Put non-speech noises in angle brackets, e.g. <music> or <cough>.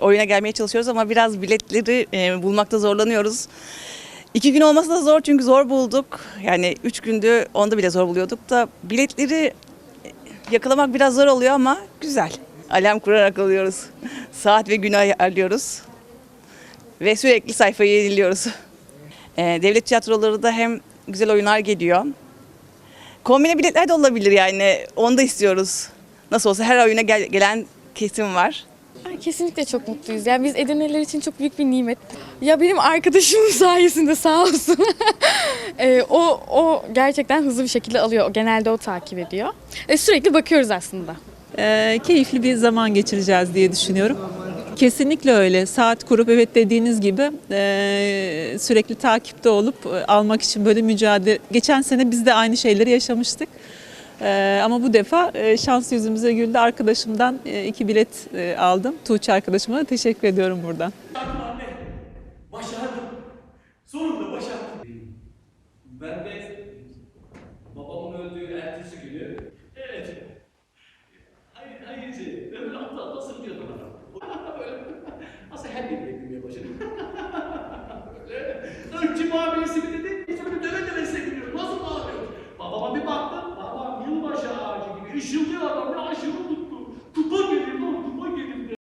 Oyuna gelmeye çalışıyoruz ama biraz biletleri e, bulmakta zorlanıyoruz. İki gün olması da zor çünkü zor bulduk. Yani üç gündü onda bile zor buluyorduk da biletleri yakalamak biraz zor oluyor ama güzel. Alarm kurarak alıyoruz. Saat ve günü ayarlıyoruz. Ve sürekli sayfayı yeniliyoruz. E, devlet tiyatroları da hem güzel oyunlar geliyor. Kombine biletler de olabilir yani. Onu da istiyoruz. Nasıl olsa her oyuna gel- gelen kesim var. Kesinlikle çok mutluyuz. Yani biz Edirneler için çok büyük bir nimet. Ya benim arkadaşımın <laughs> sayesinde sağ olsun. <laughs> Ee, o o gerçekten hızlı bir şekilde alıyor. Genelde o takip ediyor. E, sürekli bakıyoruz aslında. Ee, keyifli bir zaman geçireceğiz diye düşünüyorum. Kesinlikle öyle. Saat kurup evet dediğiniz gibi e, sürekli takipte olup e, almak için böyle mücadele. Geçen sene biz de aynı şeyleri yaşamıştık. E, ama bu defa e, şans yüzümüze güldü. Arkadaşımdan e, iki bilet e, aldım. Tuğçe arkadaşıma da teşekkür ediyorum buradan. Başardım. Sonunda başardım. Ben de babamın öldüğü ertesi relógio